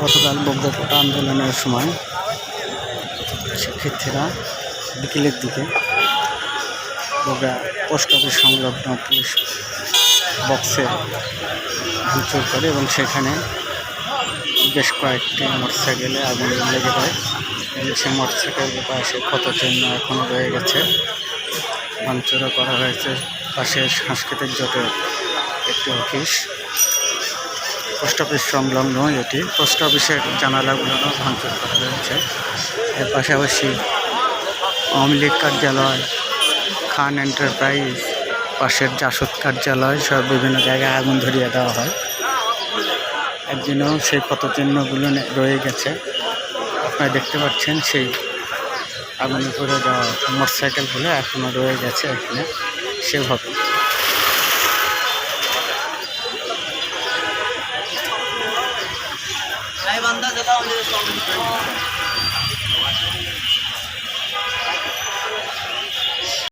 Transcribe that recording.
গতকাল বগুড়া কোটা আন্দোলনের সময় শিক্ষার্থীরা বিকেলের দিকে বগুড়া পোস্ট অফিস সংলগ্ন পুলিশ বক্সে ভাঙচুর করে এবং সেখানে বেশ কয়েকটি মোটরসাইকেলে আগুন লেগে যায়। এবং সে মোটরসাইকেলের পাশে ক্ষত চিহ্ন এখনও রয়ে গেছে। ভাঙচুরও করা হয়েছে। পাশে সাংস্কৃতিক জোটের একটি অফিস। পোস্ট অফিস সংলগ্ন এটি পোস্ট অফিসের জানালাগুলো ভাঙচুর করা হয়েছে। এর পাশাপাশি আওয়ামী লীগ কার্যালয়, খান এন্টারপ্রাইজ, পাশের জাসদ কার্যালয় সব বিভিন্ন জায়গায় আগুন ধরিয়ে দেওয়া হয়। একদিনও সেই ক্ষত চিহ্নগুলো নে- রয়ে গেছে। আপনারা দেখতে পাচ্ছেন সেই আগুনে করে দেওয়া মোটরসাইকেলগুলো এখনও রয়ে গেছে এখানে। সেভাবে। গাইবান্ধা জেলা